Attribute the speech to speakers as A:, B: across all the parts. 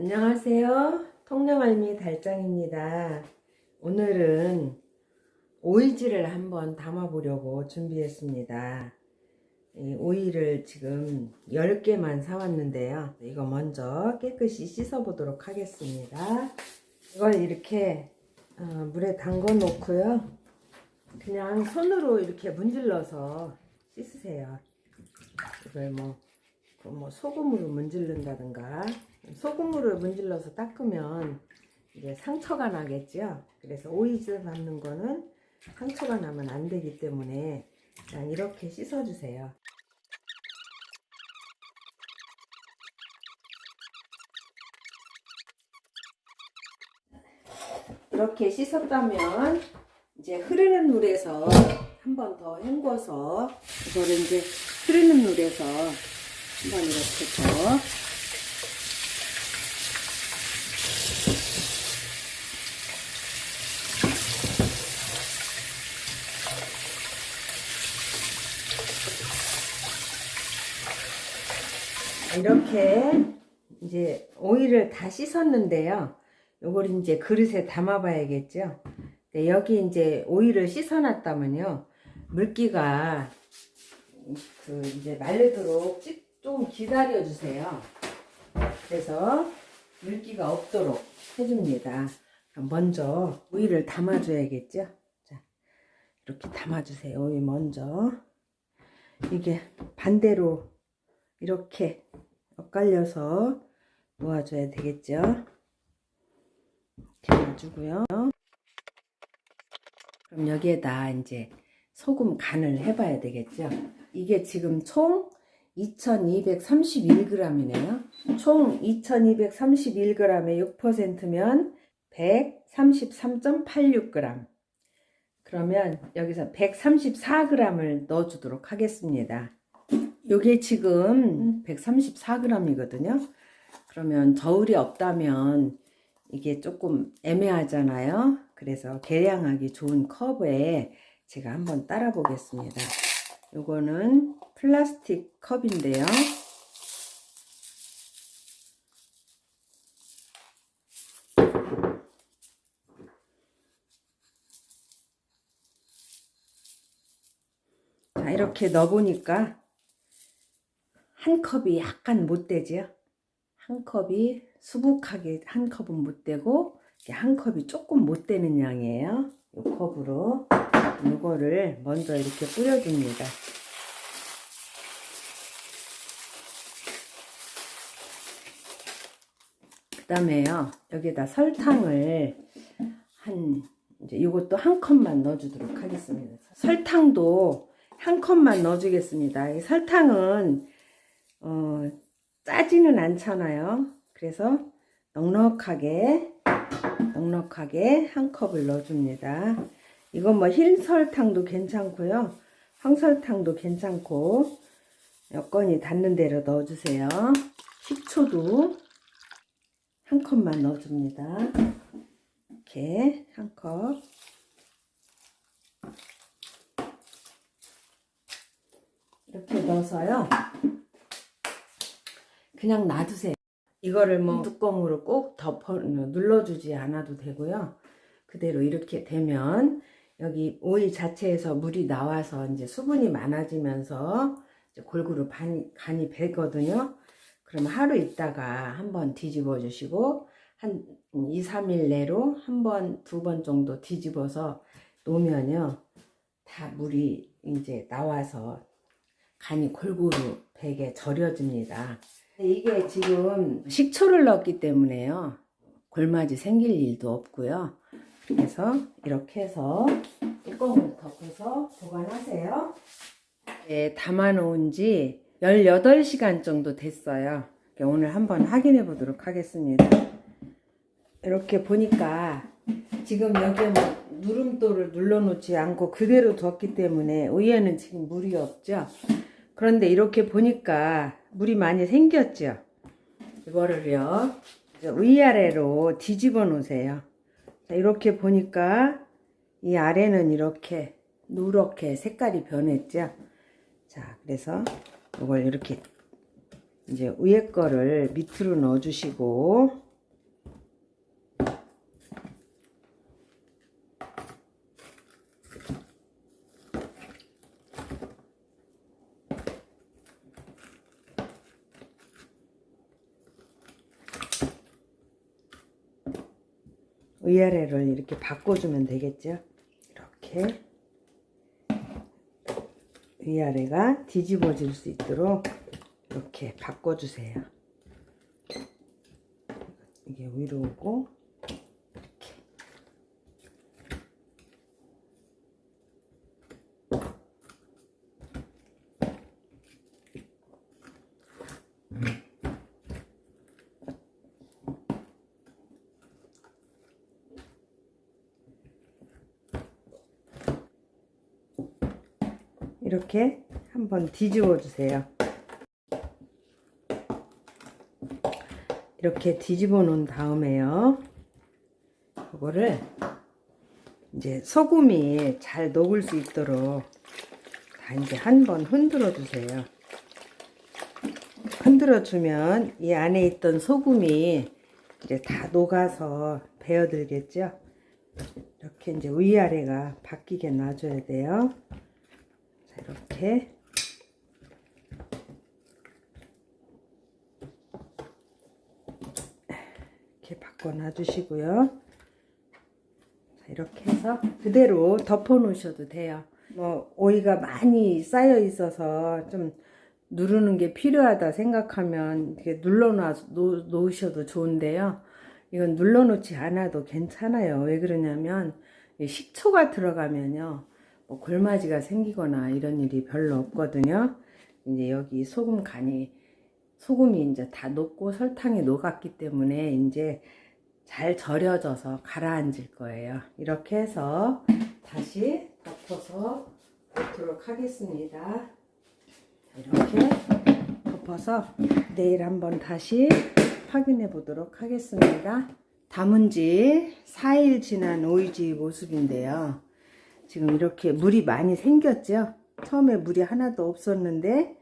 A: 안녕하세요. 통영알미 달짱입니다. 오늘은 오이지를 한번 담아보려고 준비했습니다. 이 오이를 지금 10개만 사왔는데요. 이거 먼저 깨끗이 씻어보도록 하겠습니다. 이걸 이렇게 어, 물에 담궈 놓고요. 그냥 손으로 이렇게 문질러서 씻으세요. 이걸 뭐, 그뭐 소금으로 문질른다든가 소금으로 문질러서 닦으면 이제 상처가 나겠죠. 그래서 오이즈 담는 거는 상처가 나면 안 되기 때문에 그냥 이렇게 씻어주세요. 이렇게 씻었다면 이제 흐르는 물에서 한 번 더 헹궈서 이거를 이제 흐르는 물에서 한번 이렇게 더 이렇게 이제 오이를 다 씻었는데요. 요걸 이제 그릇에 담아 봐야겠죠. 네, 여기 이제 오이를 씻어 놨다면요. 물기가 그 이제 마르도록 찌- 좀 기다려 주세요. 그래서 물기가 없도록 해줍니다. 그럼 먼저 오이를 담아 줘야겠죠. 자, 이렇게 담아 주세요. 오이 먼저. 이게 반대로 이렇게 엇갈려서 놓아줘야 되겠죠. 이렇게 놔주고요. 그럼 여기에다 이제 소금 간을 해봐야 되겠죠. 이게 지금 총 2231g이네요. 총 2231g에 6%면 133.86g. 그러면 여기서 134g을 넣어주도록 하겠습니다. 요게 지금 134g이거든요. 그러면 저울이 없다면 이게 조금 애매하잖아요. 그래서 계량하기 좋은 컵에 제가 한번 따라 보겠습니다. 요거는 플라스틱 컵인데요. 자, 이렇게 넣어보니까 한 컵이 약간 못 되지요? 한 컵이 수북하게 한 컵은 못 되고 한 컵이 조금 못 되는 양이에요. 이 컵으로 이거를 먼저 이렇게 뿌려줍니다. 그 다음에요 여기다 설탕을 한 이제 이것도 한 컵만 넣어주도록 하겠습니다. 설탕도 한 컵만 넣어주겠습니다. 이 설탕은 어, 짜지는 않잖아요. 그래서 넉넉하게 넉넉하게 한 컵을 넣어줍니다. 이건 뭐 흰 설탕도 괜찮고요. 황설탕도 괜찮고 여건이 닿는 대로 넣어주세요. 식초도 한 컵만 넣어줍니다. 이렇게 한 컵. 이렇게 넣어서요. 그냥 놔두세요. 이거를 뭐 뚜껑으로 꼭 덮어 눌러주지 않아도 되고요. 그대로 이렇게 되면 여기 오이 자체에서 물이 나와서 이제 수분이 많아지면서 이제 골고루 반, 간이 배거든요. 그럼 하루 있다가 한번 뒤집어 주시고 한 2, 3일 내로 한 번, 두 번 정도 뒤집어서 놓으면요. 다 물이 이제 나와서 간이 골고루 배게 절여집니다. 이게 지금 식초를 넣었기 때문에요. 골마지 생길 일도 없고요. 그래서 이렇게 해서 뚜껑을 덮어서 보관하세요. 네, 담아놓은 지 18시간 정도 됐어요. 오늘 한번 확인해 보도록 하겠습니다. 이렇게 보니까 지금 여기에 뭐 누름돌을 눌러놓지 않고 그대로 뒀기 때문에 위에는 지금 물이 없죠. 그런데 이렇게 보니까 물이 많이 생겼죠. 이거를요 위아래로 뒤집어 놓으세요. 자, 이렇게 보니까 이 아래는 이렇게 누렇게 색깔이 변했죠. 자, 그래서 이걸 이렇게 이제 위에 거를 밑으로 넣어 주시고 위아래를 이렇게 바꿔주면 되겠죠. 이렇게 위아래가 뒤집어질 수 있도록 이렇게 바꿔주세요. 이게 위로 오고 이렇게 한번 뒤집어 주세요. 이렇게 뒤집어 놓은 다음에요. 이거를 이제 소금이 잘 녹을 수 있도록 다 이제 한번 흔들어 주세요. 흔들어 주면 이 안에 있던 소금이 이제 다 녹아서 배어들겠죠. 이렇게 이제 위아래가 바뀌게 놔줘야 돼요. 자, 이렇게 이렇게 바꿔 놔 주시고요. 자, 이렇게 해서 그대로 덮어 놓으셔도 돼요. 뭐 오이가 많이 쌓여 있어서 좀 누르는 게 필요하다 생각하면 이렇게 눌러 놓으셔도 좋은데요. 이건 눌러 놓지 않아도 괜찮아요. 왜 그러냐면 이 식초가 들어가면요. 뭐 골마지가 생기거나 이런 일이 별로 없거든요. 이제 여기 소금 간이 소금이 이제 다 녹고 설탕이 녹았기 때문에 이제 잘 절여져서 가라앉을 거예요. 이렇게 해서 다시 덮어서 놓도록 하겠습니다. 이렇게 덮어서 내일 한번 다시 확인해 보도록 하겠습니다. 담은 지 4일 지난 오이지 모습인데요. 지금 이렇게 물이 많이 생겼죠? 처음에 물이 하나도 없었는데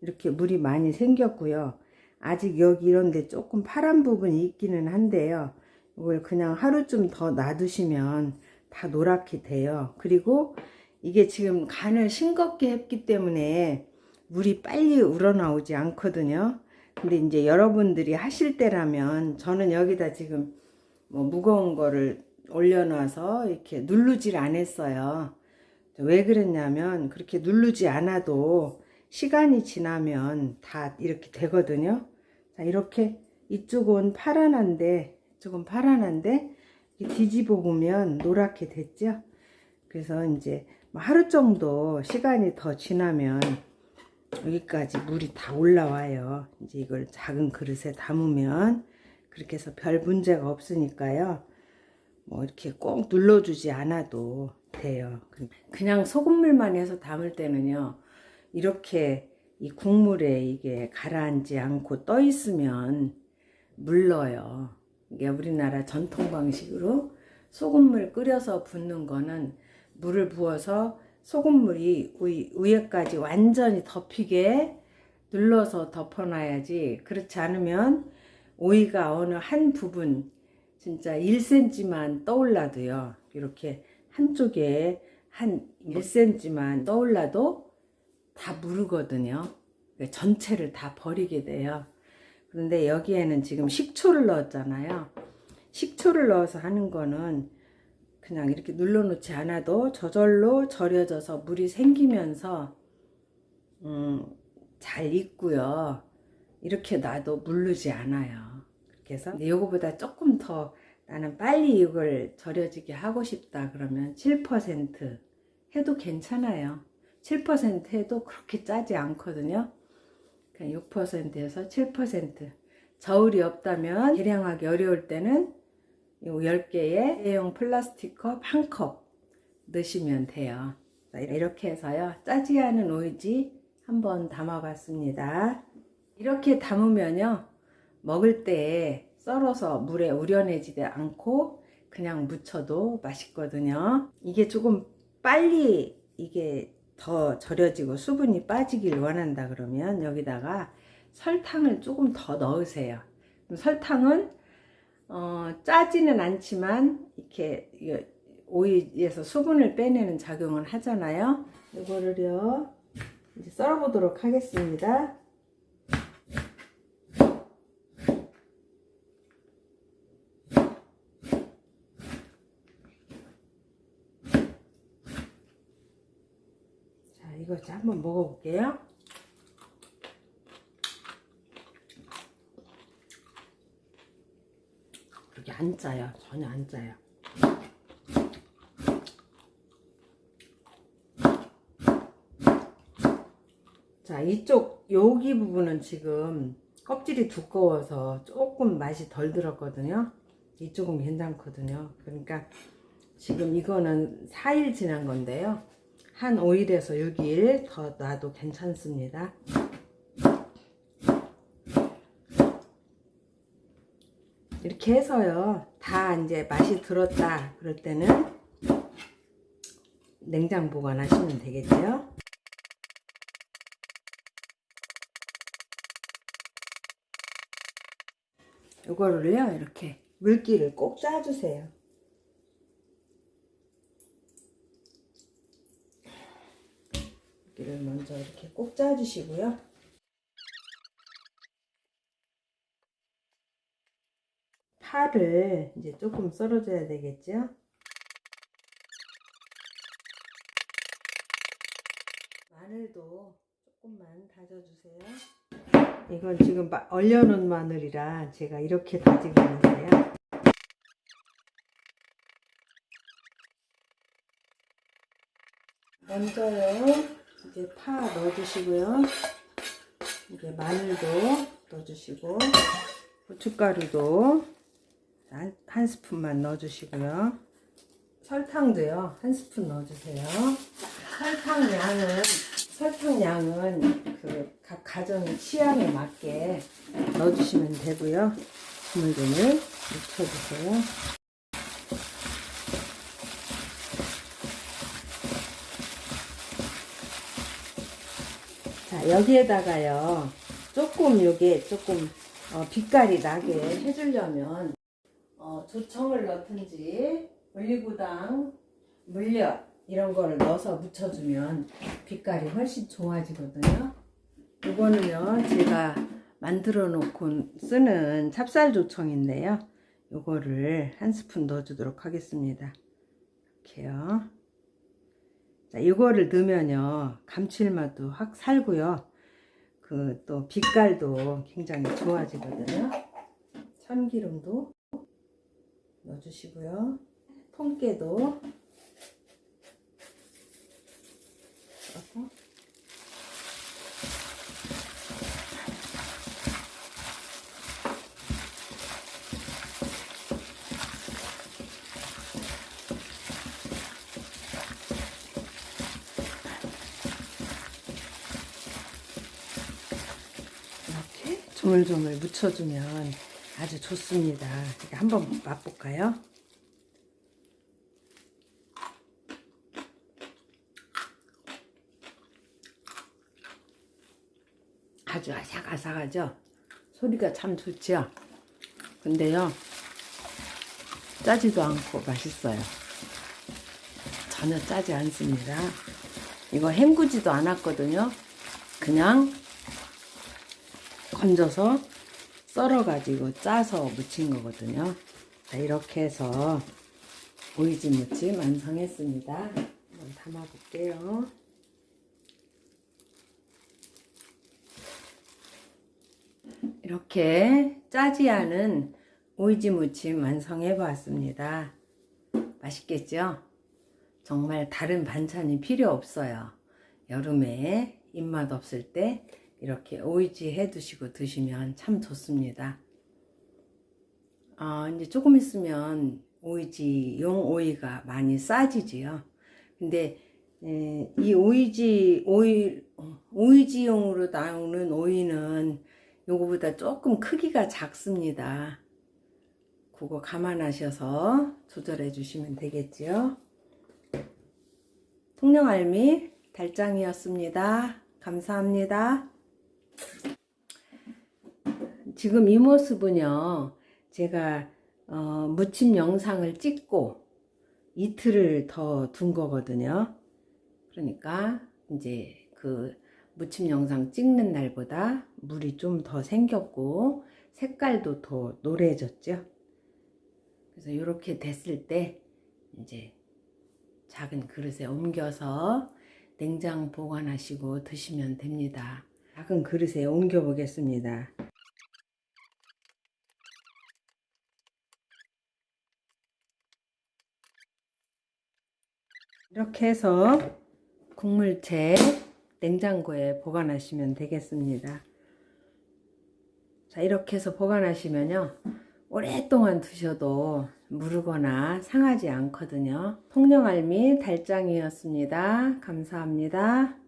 A: 이렇게 물이 많이 생겼고요. 아직 여기 이런데 조금 파란 부분이 있기는 한데요. 이걸 그냥 하루쯤 더 놔두시면 다 노랗게 돼요. 그리고 이게 지금 간을 싱겁게 했기 때문에 물이 빨리 우러나오지 않거든요. 근데 이제 여러분들이 하실 때라면 저는 여기다 지금 뭐 무거운 거를 올려놔서 이렇게 누르질 않았어요. 왜 그랬냐면 그렇게 누르지 않아도 시간이 지나면 다 이렇게 되거든요. 자, 이렇게 이쪽은 파란한데 이쪽은 파란한데 뒤집어 보면 노랗게 됐죠. 그래서 이제 뭐 하루 정도 시간이 더 지나면 여기까지 물이 다 올라와요. 이제 이걸 작은 그릇에 담으면 그렇게 해서 별 문제가 없으니까요. 뭐 이렇게 꼭 눌러주지 않아도 돼요. 그냥 소금물만 해서 담을 때는요. 이렇게 이 국물에 이게 가라앉지 않고 떠 있으면 물러요. 이게 우리나라 전통 방식으로 소금물 끓여서 붓는 거는 물을 부어서 소금물이 위, 위에까지 완전히 덮이게 눌러서 덮어놔야지 그렇지 않으면 오이가 어느 한 부분 진짜 1cm만 떠올라도요 이렇게 한쪽에 한 1cm만 떠올라도 다 무르거든요 전체를 다 버리게 돼요 그런데 여기에는 지금 식초를 넣었잖아요 식초를 넣어서 하는 거는 그냥 이렇게 눌러놓지 않아도 저절로 절여져서 물이 생기면서 음, 잘 익고요. 이렇게 놔도 물르지 않아요. 해서 이거보다 조금 더 나는 빨리 이걸 절여지게 하고 싶다 그러면 7% 해도 괜찮아요. 7% 해도 그렇게 짜지 않거든요. 그냥 6%에서 7% 저울이 없다면 계량하기 어려울 때는 요 10개의 일회용 플라스틱 컵 한 컵 넣으시면 돼요. 이렇게 해서요. 짜지 않은 오이지 한번 담아 봤습니다. 이렇게 담으면요. 먹을 때 썰어서 물에 우려내지 않고 그냥 무쳐도 맛있거든요. 이게 조금 빨리 이게 더 절여지고 수분이 빠지길 원한다 그러면 여기다가 설탕을 조금 더 넣으세요. 설탕은 어, 짜지는 않지만 이렇게 오이에서 수분을 빼내는 작용을 하잖아요. 이거를요 이제 썰어 보도록 하겠습니다. 이거 한번 먹어볼게요. 그렇게 안 짜요. 전혀 안 짜요. 자, 이쪽 여기 부분은 지금 껍질이 두꺼워서 조금 맛이 덜 들었거든요. 이쪽은 괜찮거든요. 그러니까 지금 이거는 4일 지난 건데요. 한 5일에서 6일 더 놔도 괜찮습니다. 이렇게 해서요. 다 이제 맛이 들었다 그럴 때는 냉장 보관하시면 되겠죠. 이거를요 이렇게 물기를 꼭 짜주세요. 물기를 먼저 이렇게 꼭 짜주시고요. 파를 이제 조금 썰어줘야 되겠죠? 마늘도 조금만 다져주세요. 이건 지금 마- 얼려놓은 마늘이라 제가 이렇게 다지고 있는데요. 먼저요, 이제 파 넣어주시고요. 이제 마늘도 넣어주시고, 고춧가루도 한, 한 스푼만 넣어주시고요. 설탕도요, 한 스푼 넣어주세요. 설탕 양은, 설탕 양은 그 각 가정의 취향에 맞게 넣어주시면 되고요. 주물금을 묻혀주세요. 자, 여기에다가요, 조금 요게 조금 어, 빛깔이 나게 해주려면, 어, 조청을 넣든지, 올리고당, 물엿, 이런 거를 넣어서 묻혀주면 빛깔이 훨씬 좋아지거든요. 이거는요, 제가 만들어 놓고 쓰는 찹쌀 조청인데요. 요거를 한 스푼 넣어주도록 하겠습니다. 이렇게요. 자, 이거를 넣으면요, 감칠맛도 확 살고요. 그 또 빛깔도 굉장히 좋아지거든요. 참기름도 넣어주시고요. 통깨도 넣어서 이렇게 조물조물 묻혀주면 아주 좋습니다. 한번 맛볼까요? 아주 아삭아삭하죠? 소리가 참 좋죠? 근데요, 짜지도 않고 맛있어요. 전혀 짜지 않습니다. 이거 헹구지도 않았거든요. 그냥 건져서 썰어가지고 짜서 무친 거거든요. 자, 이렇게 해서 오이지 무침 완성했습니다. 한번 담아볼게요. 이렇게 짜지 않은 오이지 무침 완성해 보았습니다. 맛있겠죠? 정말 다른 반찬이 필요 없어요. 여름에 입맛 없을 때 이렇게 오이지 해 두시고 드시면 참 좋습니다. 아, 이제 조금 있으면 오이지, 용 오이가 많이 싸지지요. 근데 에, 이 오이지, 오이, 어, 오이지용으로 나오는 오이는 요거보다 조금 크기가 작습니다. 그거 감안하셔서 조절해 주시면 되겠지요. 통영알미 달짱이었습니다. 감사합니다. 지금 이 모습은요, 제가 어, 무침 영상을 찍고 이틀을 더 둔 거거든요. 그러니까 이제 그 무침 영상 찍는 날보다 물이 좀 더 생겼고 색깔도 더 노래졌죠. 그래서 이렇게 됐을 때 이제 작은 그릇에 옮겨서 냉장 보관하시고 드시면 됩니다. 작은 그릇에 옮겨 보겠습니다. 이렇게 해서 국물채 냉장고에 보관하시면 되겠습니다. 자, 이렇게 해서 보관하시면요. 오랫동안 두셔도 무르거나 상하지 않거든요. 통영알미 달짱이었습니다. 감사합니다.